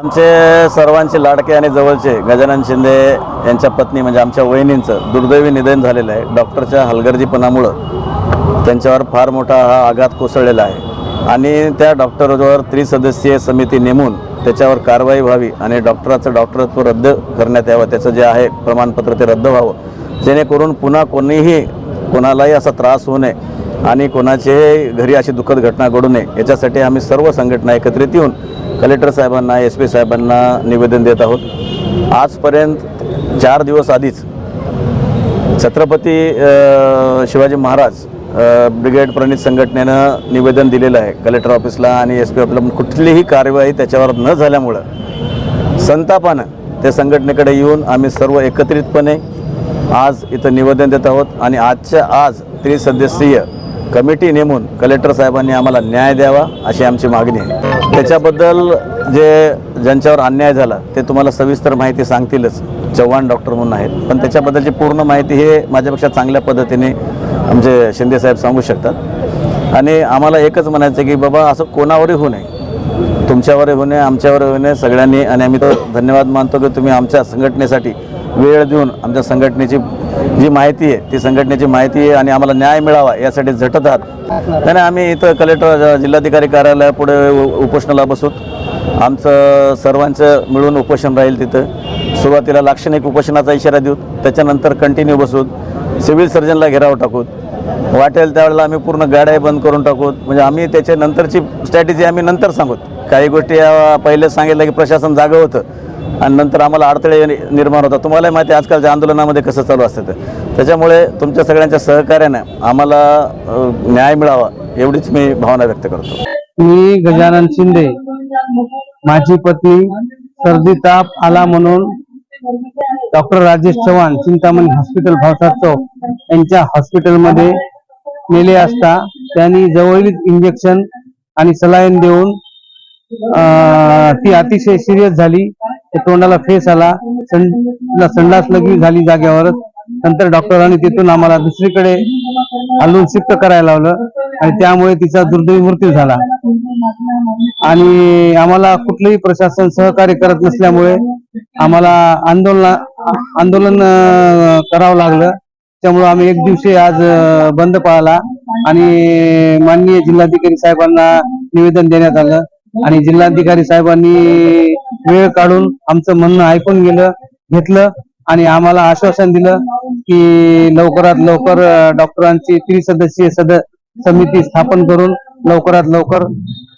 आमचे सर्वांचे लाडके आणि जवळचे गजानन शिंदे यांच्या पत्नी म्हणजे आमच्या वहिनींचं दुर्दैवी निधन झालेलं आहे. डॉक्टरच्या हलगर्जीपणामुळं त्यांच्यावर फार मोठा हा आघात कोसळलेला आहे. आणि त्या डॉक्टरवर त्रिसदस्यीय समिती नेमून त्याच्यावर कारवाई व्हावी आणि डॉक्टराचं डॉक्टरत्व रद्द करण्यात यावं त्याचं जे आहे प्रमाणपत्र ते रद्द व्हावं. जेणेकरून पुन्हा कोणीही कोणालाही असा त्रास होऊ नये आणि कोणाचेही घरी अशी दुःखद घटना घडू नये. याच्यासाठी आम्ही सर्व संघटना एकत्रित येऊन कलेक्टर साहेबांना एस पी साहेबांना निवेदन देत आहोत. आजपर्यंत चार दिवस आधीच छत्रपती शिवाजी महाराज ब्रिगेड प्रणित संघटनेनं निवेदन दिलेलं आहे कलेक्टर ऑफिसला आणि एस पी ऑफिसला कुठलीही कार्यवाही त्याच्यावर न झाल्यामुळं संतापानं त्या संघटनेकडे येऊन आम्ही सर्व एकत्रितपणे आज इथं निवेदन देत आहोत. आणि आजच्या आज त्रिसदस्यीय कमिटी नेमून कलेक्टर साहेबांनी आम्हाला न्याय द्यावा अशी आमची मागणी आहे. त्याच्याबद्दल जे ज्यांच्यावर अन्याय झाला ते तुम्हाला सविस्तर माहिती सांगतीलच. चव्हाण डॉक्टर म्हणून आहेत. पण त्याच्याबद्दलची पूर्ण माहिती हे माझ्यापेक्षा चांगल्या पद्धतीने आमचे शिंदेसाहेब सांगू शकतात. आणि आम्हाला एकच म्हणायचं आहे की बाबा असं कोणावरही होऊ नये. तुमच्यावरही होऊ नये आमच्यावरही होऊ नये सगळ्यांनी. आणि आम्ही तर धन्यवाद मानतो की तुम्ही आमच्या संघटनेसाठी वेळ देऊन आमच्या संघटनेची जी माहिती आहे ती संघटनेची माहिती आहे आणि आम्हाला न्याय मिळावा यासाठी झटत आहात. त्याने आम्ही इथं कलेक्टर जिल्हाधिकारी कार्यालयापुढे उपोषणाला बसूत. आमचं सर्वांचं मिळून उपोषण राहील तिथं. सुरुवातीला लाक्षणिक उपोषणाचा इशारा देऊ त्याच्यानंतर कंटिन्यू बसूत. सिव्हिल सर्जनला घेराव टाकूत. वाटेल त्यावेळेला आम्ही पूर्ण गाड्या बंद करून टाकूत. म्हणजे आम्ही त्याच्या नंतरची स्ट्रॅटेजी आम्ही नंतर सांगूत. काही गोष्टी पहिले सांगितलं की प्रशासन जागं होतं. आणि नंतर आम्हाला अडथळे निर्माण होतात. तुम्हालाही माहिती आहे आजकालच्या आंदोलनामध्ये कसं चालू असतं ते. त्याच्यामुळे तुमच्या सगळ्यांच्या सहकार्यानं आम्हाला न्याय मिळावा एवढीच मी भावना व्यक्त करतो. मी गजानन शिंदे माझी पत्नी सर्दी ताप आला म्हणून डॉक्टर राजेश चव्हाण चिंतामणी हॉस्पिटल भावसार चौक यांच्या हॉस्पिटलमध्ये नेले असता त्यांनी जवळील इंजेक्शन आणि सलाईन देऊन ती अतिशय सिरियस झाली. तोंडाला फेस आला. सं- संडास लगी झाली जाग्यावरच नंतर डॉक्टरांनी तिथून आम्हाला दुसरीकडे हलवून शिफ्ट करायला लावलं. आणि त्यामुळे तिचा दुर्दैवी मृत्यू झाला. आणि आम्हाला कुठलंही प्रशासन सहकार्य करत नसल्यामुळे आम्हाला आंदोलन आंदोलन करावं लागलं. त्यामुळे आम्ही एक दिवशी आज बंद पाळला. आणि माननीय जिल्हाधिकारी साहेबांना निवेदन देण्यात आलं. आणि जिल्हाधिकारी साहेबांनी वेळ काढून आमचं म्हणणं ऐकून गेलं घेतलं आणि आम्हाला आश्वासन दिलं की लवकरात लवकर डॉक्टरांची त्रिसदस्यीय सद समिती स्थापन करून लवकरात लवकर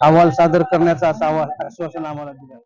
अहवाल सादर करण्याचा असं आवा- आश्वासन आम्हाला दिलं.